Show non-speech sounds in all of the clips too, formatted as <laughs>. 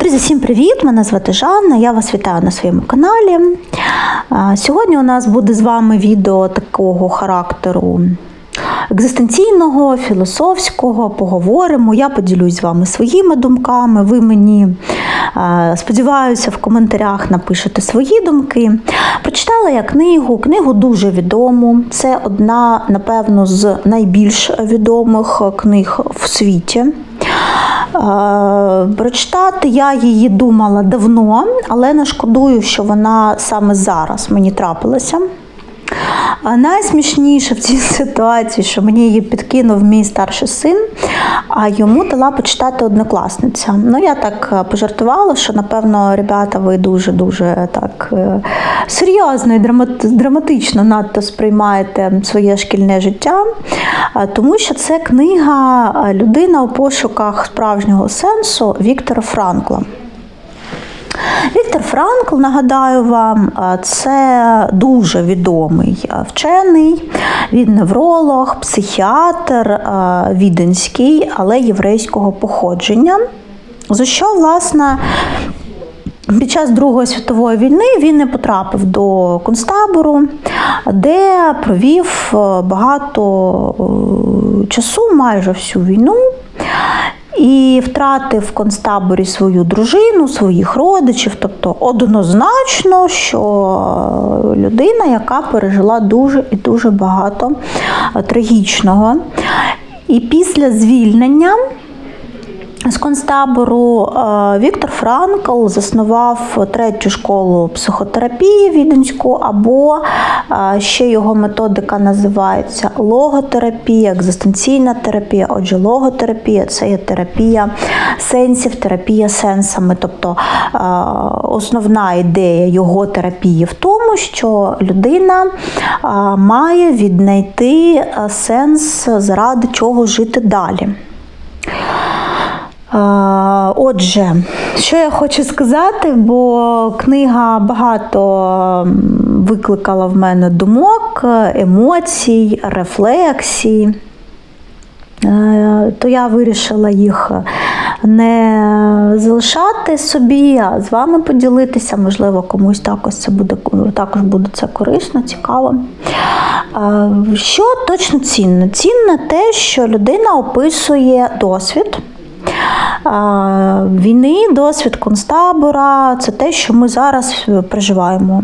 Друзі, всім привіт! Мене звати Жанна. Я вас вітаю на своєму каналі. Сьогодні у нас буде з вами відео такого характеру екзистенційного, філософського. Поговоримо. Я поділюсь з вами своїми думками. Ви мені сподіваюся, в коментарях напишете свої думки. Прочитала я книгу, книгу дуже відому. Це одна, напевно, з найбільш відомих книг в світі. Е, Прочитати я її думала давно, але не шкодую, що вона саме зараз мені трапилася. А Найсмішніше в цій <laughs> ситуації, що мені її підкинув мій старший син, а йому дала почитати однокласниця. Ну, я так е, пожартувала, що напевно, ребята, ви дуже-дуже так е, серйозно і драматично надто сприймаєте своє шкільне життя, е, тому що це книга е, Людина у пошуках справжнього сенсу Віктора Франкла. Віктор Франкл, нагадаю вам, це дуже відомий вчений, він невролог, психіатр віденський, але єврейського походження. За що, власне, під час Другої світової війни він не потрапив до концтабору, де провів багато е, часу, майже всю війну. І втратив в концтаборі свою дружину, своїх родичів. Тобто однозначно, що людина, яка пережила дуже і дуже багато е, трагічного. І після звільнення з концтабору е, Віктор Франкл заснував третю школу психотерапії віденську, або е, ще його методика називається логотерапія, екзистенційна терапія. Отже, логотерапія це є терапія сенсів, терапія сенсами. Тобто е, основна ідея його терапії в тому, що людина має віднайти сенс, заради чого жити далі. Отже, що я хочу сказати, бо книга багато викликала в мене думок, емоцій, рефлексій. Е, То я вирішила їх не залишати собі, а з вами поділитися. Можливо, комусь також це буде також буде це корисно, цікаво. Е, Що точно цінне? Цінне те, що людина описує досвід. Війни, досвід концтабора це те, що ми зараз переживаємо.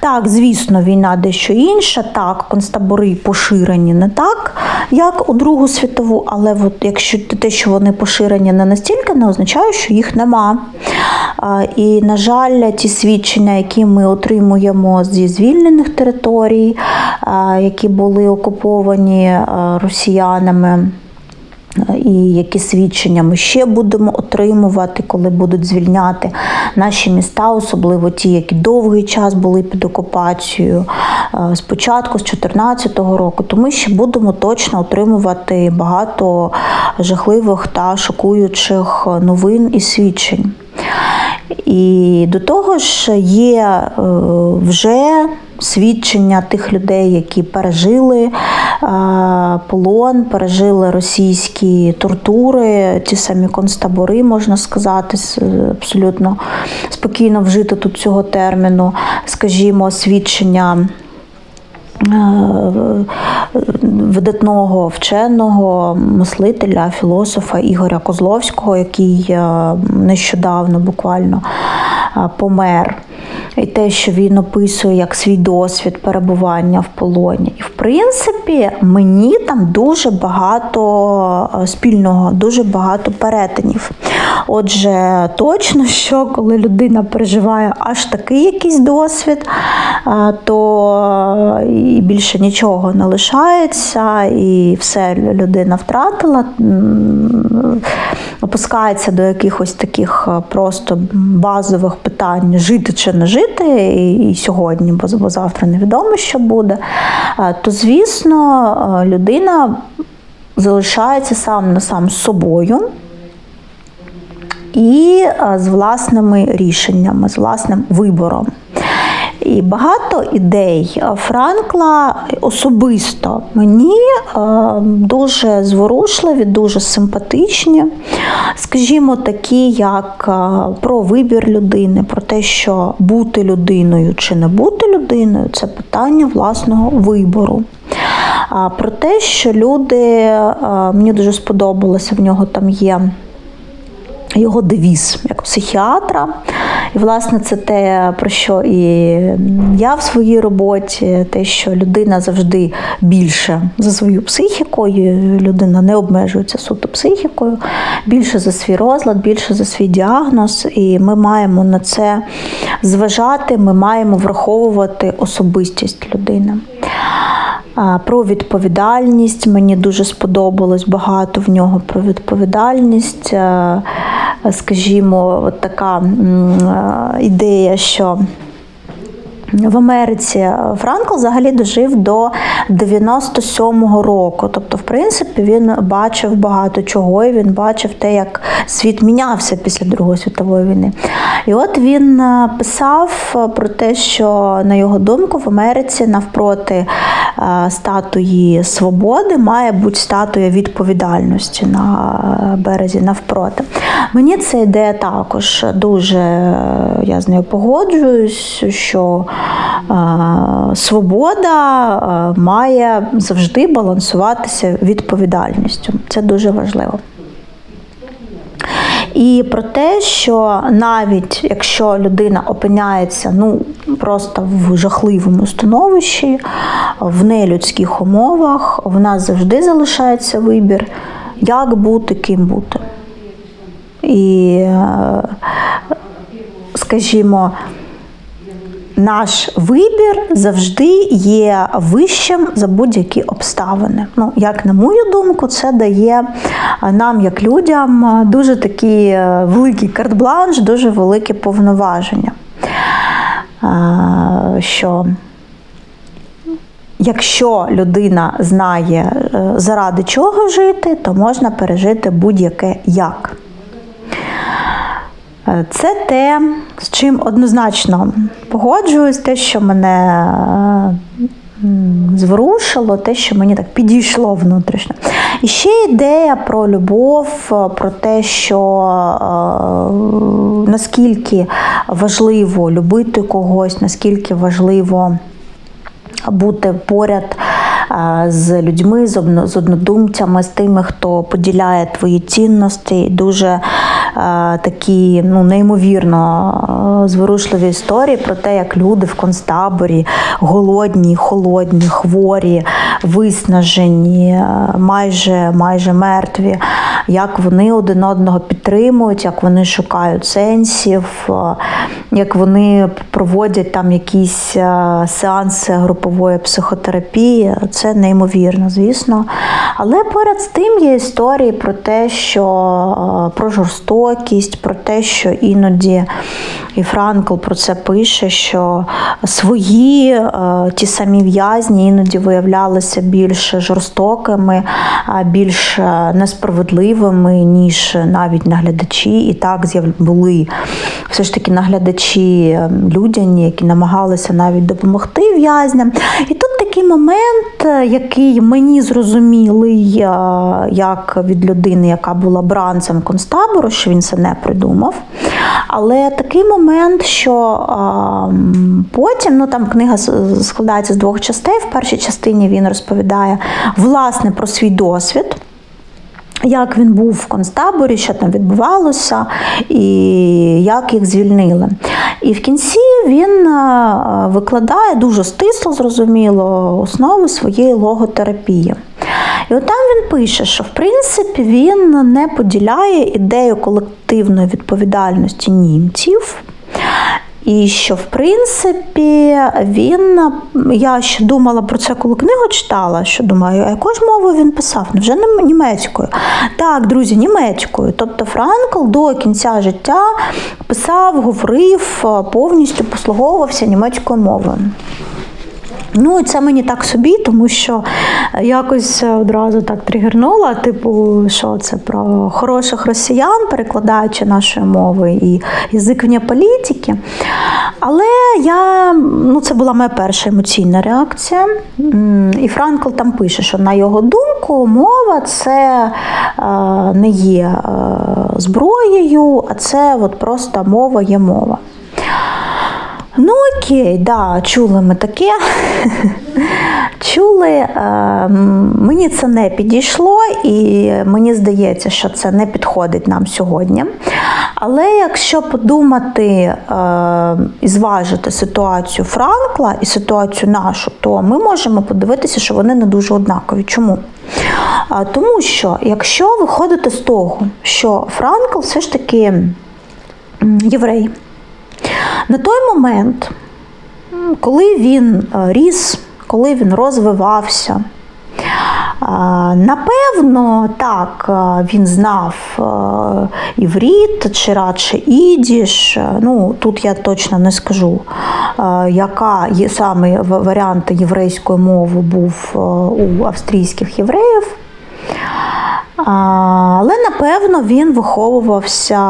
Так, звісно, війна дещо інша. Так, концтабори поширені не так, як у Другу світову, але от якщо те, що вони поширені не настільки, не означає, що їх нема. І, на жаль, ті свідчення, які ми отримуємо зі звільнених територій, які були окуповані росіянами. І які свідчення ми ще будемо отримувати, коли будуть звільняти наші міста, особливо ті, які довгий час були під окупацією е, спочатку, з 2014 року, то ми ще будемо точно отримувати багато жахливих та шокуючих новин і свідчень. І до того ж є е, вже свідчення тих людей, які пережили е, полон, пережили російські тортури, ті самі концтабори, можна сказати, абсолютно спокійно вжити тут цього терміну, скажімо, свідчення. Видатного вченого мислителя, філософа Ігоря Козловського, який е, нещодавно буквально е, помер, і те, що він описує як свій досвід перебування в полоні. І в принципі, мені там дуже багато е, спільного, дуже багато перетинів. Отже, точно, що коли людина переживає аж такий якийсь досвід, е, то е, і більше нічого не лишається, і все людина втратила, опускається до якихось таких е, просто базових питань: жити чи не жити, і, сьогодні, бо, завтра невідомо, що буде. То, звісно, людина залишається сам на сам з собою і е, з власними рішеннями, з власним вибором. І багато ідей Франкла особисто мені е, дуже зворушливі, дуже симпатичні. Скажімо, такі, як е, про вибір людини, про те, що бути людиною чи не бути людиною це питання власного вибору. Про те, що люди, е, мені дуже сподобалося, в нього там є його девіз як психіатра. І, власне, це те, про що і я в своїй роботі, те, що людина завжди більше за свою психікою, людина не обмежується суто психікою, більше за свій розлад, більше за свій діагноз. І ми маємо на це зважати, ми маємо враховувати особистість людини. Про відповідальність мені дуже сподобалось багато в нього про відповідальність. Е, Скажімо, от така е, ідея, що в Америці Франкл взагалі дожив до 97-го року. Тобто, в принципі, він бачив багато чого, і він бачив те, як світ мінявся після Другої світової війни. І от він е, писав про те, що, на його думку, в Америці навпроти статуї свободи має бути статуя відповідальності на е, березі навпроти. Мені ця ідея також дуже, я з нею погоджуюсь, що е, свобода е, має завжди балансуватися відповідальністю. Це дуже важливо. І про те, що навіть якщо людина опиняється ну, просто в жахливому становищі, в нелюдських умовах, в нас завжди залишається вибір, як бути, ким бути. І, е, скажімо, наш вибір завжди є вищим за будь-які обставини. Ну, як на мою думку, це дає нам, як людям, дуже такий е, великий карт-бланш, дуже велике повноваження. Е, Що Якщо людина знає, е, заради чого жити, то можна пережити будь-яке як. Е, Це те, з чим однозначно погоджуюсь, те, що мене е, зворушило, те, що мені так підійшло внутрішньо. І ще ідея про любов, е, про те, що е, наскільки важливо любити когось, наскільки важливо бути поряд з людьми, з одно- з однодумцями, з тими, хто поділяє твої цінності. Дуже е, такі ну, неймовірно е, зворушливі історії про те, як люди в концтаборі голодні, холодні, хворі, виснажені, е, майже, майже мертві, як вони один одного підтримують, як вони шукають сенсів, е, як вони проводять там якісь е, сеанси групової психотерапії. Це неймовірно, звісно. Але поряд з тим є історії про те, що е, про жорстокість, про те, що іноді і Франкл про це пише, що свої ті самі в'язні іноді виявлялися більш жорстокими, більш е, несправедливими, ніж навіть наглядачі. І так були все ж таки наглядачі е, людяні, які намагалися навіть допомогти в'язням. І тут такий момент, е, який мені зрозумілий, е, як від людини, яка була бранцем концтабору, що він це не придумав. Але такий момент, що потім ну там книга складається з двох частей. В першій частині він розповідає власне про свій досвід. Як він був в концтаборі, що там відбувалося, і як їх звільнили. І в кінці він е, викладає дуже стисло, зрозуміло, основи своєї логотерапії. І от там він пише, що в принципі він не поділяє ідею колективної відповідальності німців. І що, в принципі, він. Я ще думала про це, коли книгу читала, що думаю, а якою ж мовою він писав? Невже не німецькою? Так, друзі, німецькою. Тобто Франкл до кінця життя писав, говорив, повністю послуговувався німецькою мовою. Ну, це мені так собі, тому що якось одразу так тригернула, типу, що це про хороших росіян, перекладаючи нашою мовою і язик вне політики. Але я, ну, це була моя перша емоційна реакція. І Франкл там пише, що на його думку, мова це е, не є е, зброєю, а це от просто мова є мова. Окей, да, чули ми таке. <laughs> Чули, е, мені це не підійшло, і мені здається, що це не підходить нам сьогодні. Але якщо подумати е, і зважити ситуацію Франкла і ситуацію нашу, то ми можемо подивитися, що вони не дуже однакові. Чому? Тому що якщо виходити з того, що Франкл все ж таки єврей, на той момент, коли він е, ріс, коли він розвивався, Напевно, так, е, він знав е, івріт чи радше ідіш. Ну, тут я точно не скажу, яка саме варіант єврейської мови був у австрійських євреїв. Але напевно він виховувався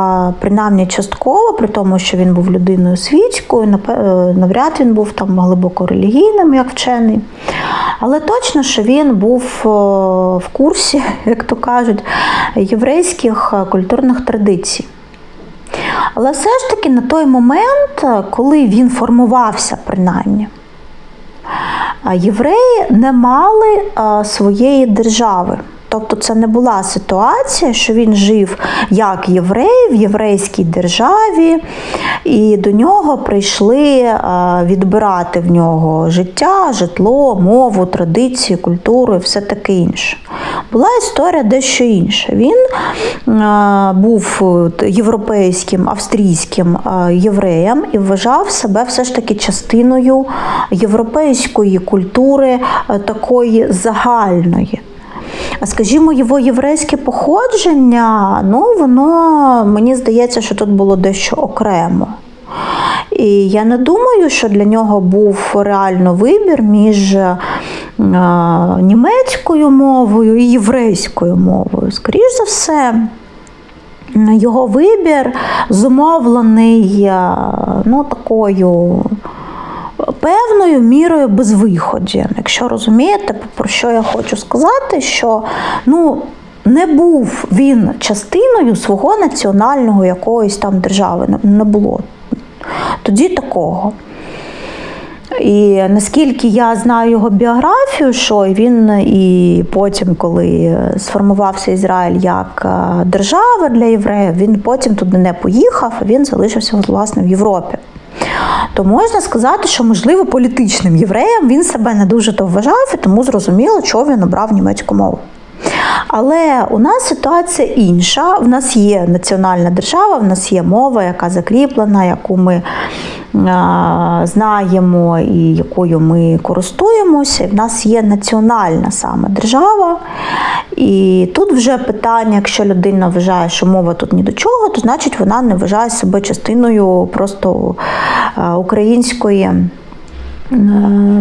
принаймні частково, при тому, що він був людиною світською, е, навряд він був там глибоко релігійним, як вчений. Але точно, що він був е, в курсі, <laughs> як то кажуть, єврейських е, культурних традицій. Але все ж таки на той момент, коли він формувався, принаймні, євреї не мали своєї держави. Тобто це не була ситуація, що він жив як єврей в єврейській державі, і до нього прийшли відбирати в нього життя, житло, мову, традиції, культуру і все таке інше. Була історія дещо інша. Він був європейським, австрійським євреєм і вважав себе все ж таки частиною європейської культури такої загальної. А скажімо, його єврейське походження, ну воно мені здається, що тут було дещо окремо. І я не думаю, що для нього був реально вибір між е, німецькою мовою і єврейською мовою. Скоріше за все, його вибір зумовлений е, ну, такою певною мірою безвиході. Якщо розумієте, про що я хочу сказати, що ну, не був він частиною свого національного якоїсь там держави, не- було. Тоді такого. І наскільки я знаю його біографію, що він і потім, коли сформувався Ізраїль як е, держава для євреїв, він потім туди не поїхав, він залишився власне в Європі. То можна сказати, що можливо політичним євреєм він себе не дуже то вважав, і тому зрозуміло, чого він обрав німецьку мову. Але у нас ситуація інша. В нас є національна держава, в нас є мова, яка закріплена, яку ми знаємо і якою ми користуємося. В нас є національна саме держава. І тут вже питання, якщо людина вважає, що мова тут ні до чого, то значить вона не вважає себе частиною просто української. Е,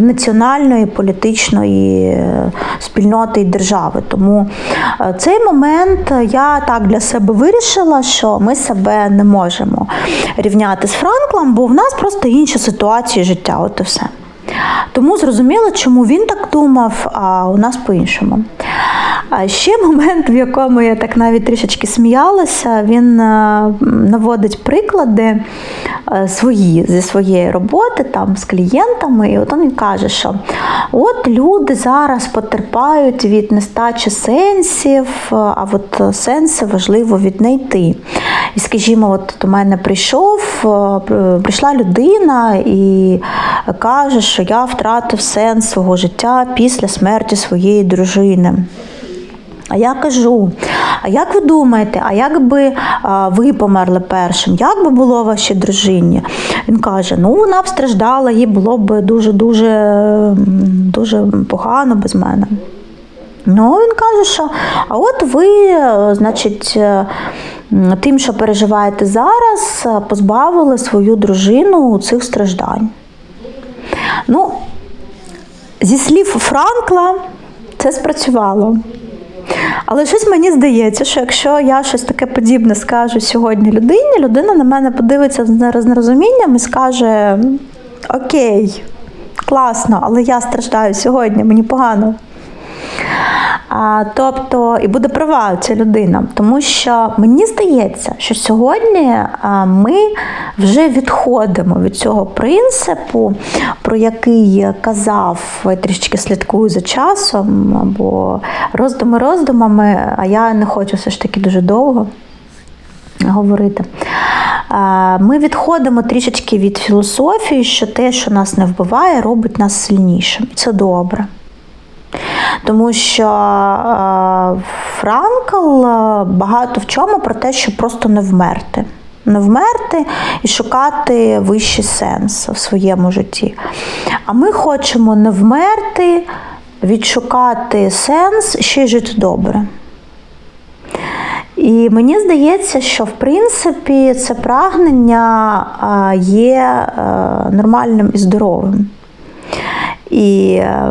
Національної політичної е, спільноти і держави. Тому е, цей момент я так для себе вирішила, що ми себе не можемо рівняти з Франклом, бо в нас просто інші ситуації життя. От і все. Тому зрозуміло, чому він так думав, а у нас по-іншому. А ще момент, в якому я так навіть трішечки сміялася, він е, наводить приклади е, свої зі своєї роботи там з клієнтами. І от він каже, що от люди зараз потерпають від нестачі сенсів, е, а от сенси важливо віднайти. І, скажімо, от до мене прийшов, прийшла людина і каже, що я втратив сенс свого життя після смерті своєї дружини. А я кажу: а як ви думаєте, а як би а, ви померли першим? Як би було вашій дружині? Він каже: ну вона б страждала, їй було б дуже дуже погано без мене. Ну, він каже, що а от ви, значить, тим, що переживаєте зараз, позбавили свою дружину цих страждань. Ну, зі слів Франкла, це спрацювало. Але щось мені здається, що якщо я щось таке подібне скажу сьогодні людині, людина на мене подивиться з нерозумінням і скаже: Окей, класно, але я страждаю сьогодні, мені погано. Тобто, і буде права ця людина, тому що мені здається, що сьогодні ми вже відходимо від цього принципу, про який казав, я трішки слідкую за часом, або роздуми роздумами, а я не хочу все ж таки дуже довго говорити. Ми відходимо трішечки від філософії, що те, що нас не вбиває, робить нас сильнішим. Це добре. Тому що е, Франкл е, багато в чому про те, що просто не вмерти. Не вмерти і шукати вищий сенс в своєму житті. А ми хочемо не вмерти, відшукати сенс ще й жити добре. І мені здається, що в принципі це прагнення е, є нормальним і здоровим. І е,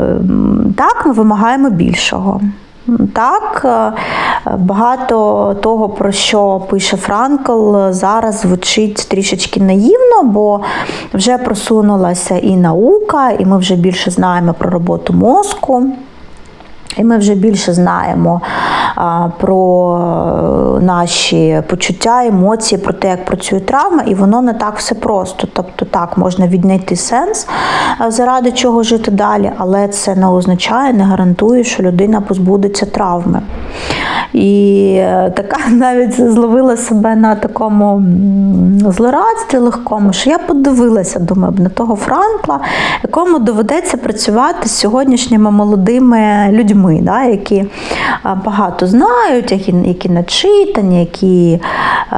так ми вимагаємо більшого. Так, е, багато того, про що пише Франкл, зараз звучить трішечки наївно, бо вже просунулася і наука, і ми вже більше знаємо про роботу мозку. І ми вже більше знаємо про наші почуття, емоції, про те, як працює травма, і воно не так все просто. Тобто, так, можна віднайти сенс, заради чого жити далі, але це не означає, не гарантує, що людина позбудеться травми. І е, така <laughs> навіть зловила себе на такому злорадстві легкому, що я подивилася, думаю, на того Франкла, якому доведеться працювати з сьогоднішніми молодими людьми, да, які багато знають, які, які начитані, які е,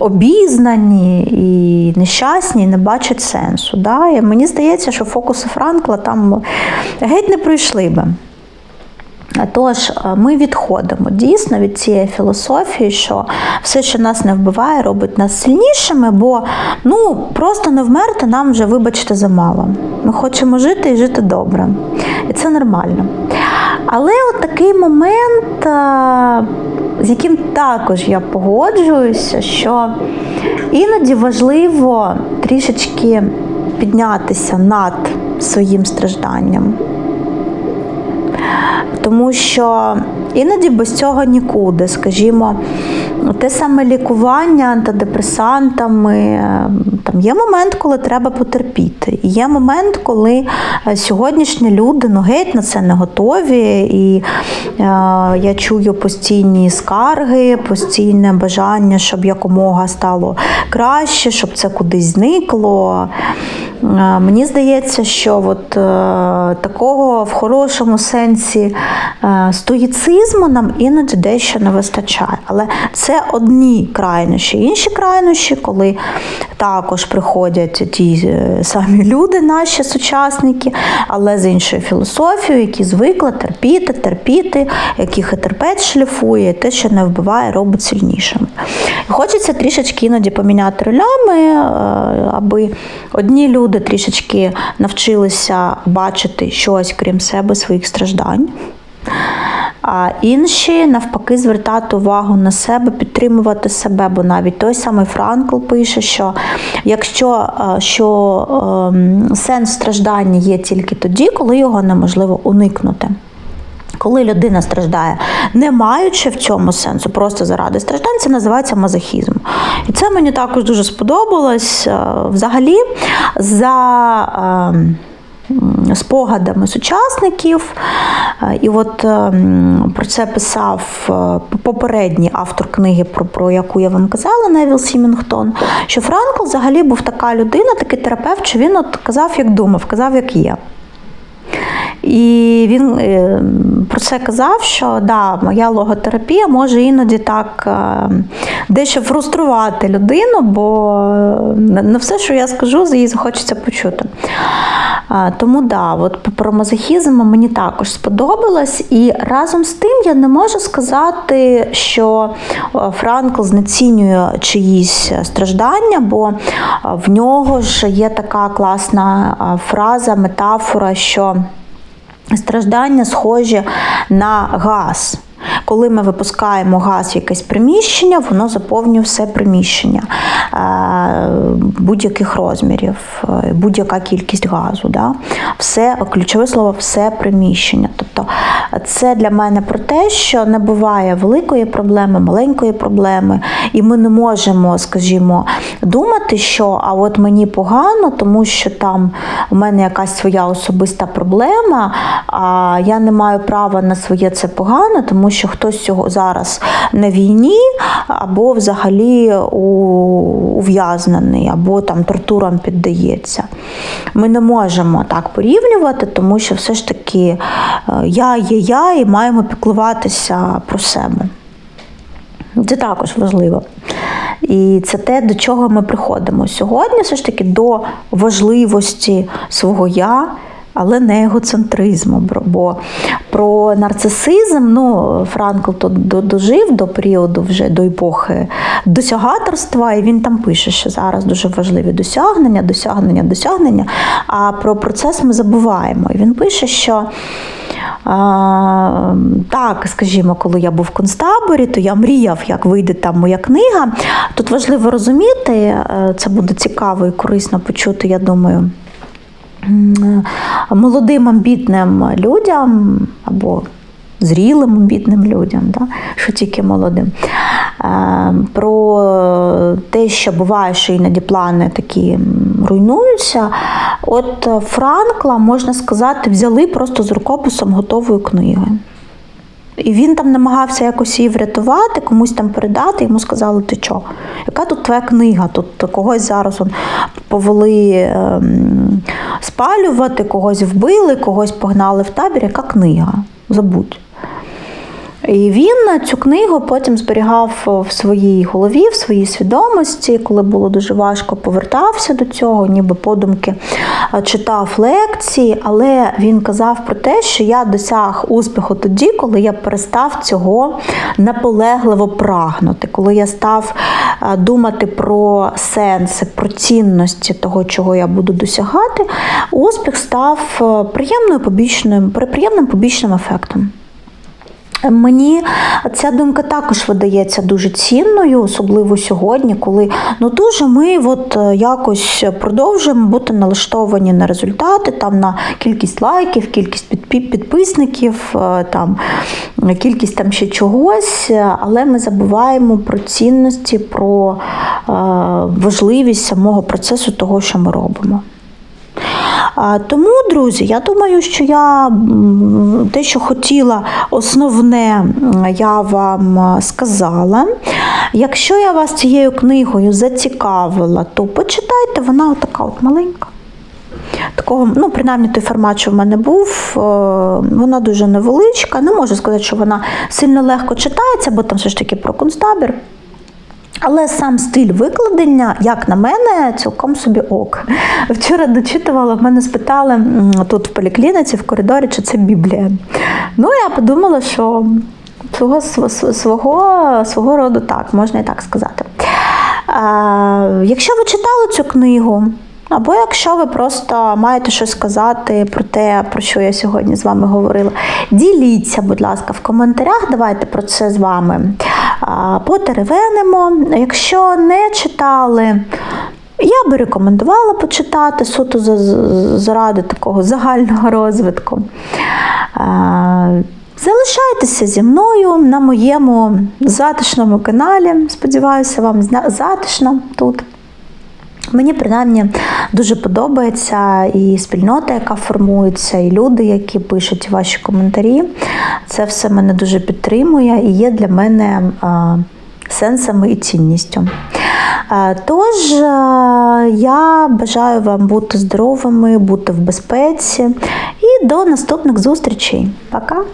обізнані і нещасні, і не бачать сенсу. Да? І мені здається, що фокуси Франкла там геть не пройшли би. Тож ми відходимо дійсно від цієї філософії, що все, що нас не вбиває, робить нас сильнішими, бо ну просто не вмерти нам вже, вибачте, замало. Ми хочемо жити і жити добре. І це нормально. Але от такий момент, з яким також я погоджуюся, що іноді важливо трішечки піднятися над своїм стражданням. Тому що іноді без цього нікуди, скажімо, те саме лікування антидепресантами, е, там є момент, коли треба потерпіти. І є момент, коли е, сьогоднішні люди ну, геть на це не готові. І е, я чую постійні скарги, постійне бажання, щоб якомога стало краще, щоб це кудись зникло. Мені здається, що от, е, такого в хорошому сенсі е, стоїцизму нам іноді дещо не вистачає. Але це одні крайнощі. Інші крайнощі, коли також приходять ті е, самі люди, наші сучасники, але з іншою філософією, які звикли терпіти, терпіти, яких і терпець шліфує, те, що не вбиває, робить сильнішими. Хочеться трішечки іноді поміняти ролями, аби одні люди трішечки навчилися бачити щось крім себе, своїх страждань. А інші навпаки звертати увагу на себе, підтримувати себе, бо навіть той самий Франкл пише, що якщо е, що е, сенс страждання є тільки тоді, коли його неможливо уникнути. Коли людина страждає, не маючи в цьому сенсу, просто заради страждань, це називається мазохізм. І це мені також дуже сподобалось. Е, Взагалі, за ем, спогадами сучасників, е, і от ем, про це писав е, попередній автор книги, про, про яку я вам казала, Невіл Сімінгтон, що Франкл взагалі був така людина, такий терапевт, що він от казав, як думав, казав, як є. І він е, про це казав, що да, моя логотерапія може іноді так е, дещо фруструвати людину, бо не не все, що я скажу, їй захочеться почути. Тому да, от про мазохізм мені також сподобалось. І разом з тим я не можу сказати, що е, Франкл знецінює чиїсь страждання, бо е, в нього ж є така класна е, фраза, метафора, що страждання схожі на газ. Коли ми випускаємо газ в якесь приміщення, воно заповнює все приміщення е, будь-яких розмірів, е, будь-яка кількість газу. Да? Все, ключове слово, все приміщення. Тобто це для мене про те, що не буває великої проблеми, маленької проблеми, і ми не можемо, скажімо, думати, що а от мені погано, тому що там у мене якась своя особиста проблема, а я не маю права на своє це погано, тому що хтось цього зараз на війні, або взагалі ув'язнений, або там тортурам піддається. Ми не можемо так порівнювати, тому що все ж таки е, я є я і маємо піклуватися про себе. Це також важливо. І це те, до чого ми приходимо сьогодні, все ж таки до важливості свого я але не егоцентризму. Бо про нарцисизм ну, Франкл то дожив до періоду вже до епохи досягаторства, і він там пише, що зараз дуже важливі досягнення, досягнення, досягнення. А про процес ми забуваємо. І він пише, що. А, так, скажімо, коли я був в концтаборі, то я мріяв, як вийде там моя книга. Тут важливо розуміти, е, це буде цікаво і корисно почути, я думаю молодим амбітним людям або зрілим амбітним людям, да, що тільки молодим. Е, про те, що буває, що іноді плани такі руйнуються. От Франкла, можна сказати, взяли просто з рукописом готової книги. І він там намагався якось її врятувати, комусь там передати, йому сказали, ти що? Яка тут твоя книга? Тут когось зараз он, повели ем, спалювати, когось вбили, когось погнали в табір. Яка книга? Забудь. І він цю книгу потім зберігав в своїй голові, в своїй свідомості, коли було дуже важко, повертався до цього, ніби подумки читав лекції, але він казав про те, що я досяг успіху тоді, коли я перестав цього наполегливо прагнути, коли я став думати про сенси, про цінності того, чого я буду досягати, успіх став приємною побічним, приємним побічним ефектом. Мені ця думка також видається дуже цінною, особливо сьогодні, коли ну дуже ми от е, якось продовжуємо бути налаштовані на результати, там на кількість лайків, кількість підписників, е, там кількість там ще чогось, але ми забуваємо про цінності, про е, важливість самого процесу того, що ми робимо. Тому, друзі, я думаю, що я те, що хотіла, основне я вам сказала. Якщо я вас цією книгою зацікавила, то почитайте, вона отака от маленька. Такого, ну, принаймні, той формат, що в мене був, е, вона дуже невеличка. Не можу сказати, що вона сильно легко читається, бо там все ж таки про концтабір. Але сам стиль викладення, як на мене, цілком собі ок. Вчора дочитувала, в мене спитали тут в поліклініці, в коридорі, чи це Біблія. Ну, я подумала, що свого свого, свого роду так, можна і так сказати. Якщо ви читали цю книгу, або якщо ви просто маєте щось сказати про те, про що я сьогодні з вами говорила, діліться, будь ласка, в коментарях. Давайте про це з вами потеревенимо. Якщо не читали, я би рекомендувала почитати суто заради такого загального розвитку. Залишайтеся зі мною на моєму затишному каналі. Сподіваюся, вам затишно тут. Мені принаймні дуже подобається і спільнота, яка формується, і люди, які пишуть ваші коментарі. Це все мене дуже підтримує і є для мене сенсами і цінністю. Тож я бажаю вам бути здоровими, бути в безпеці і до наступних зустрічей. Пока!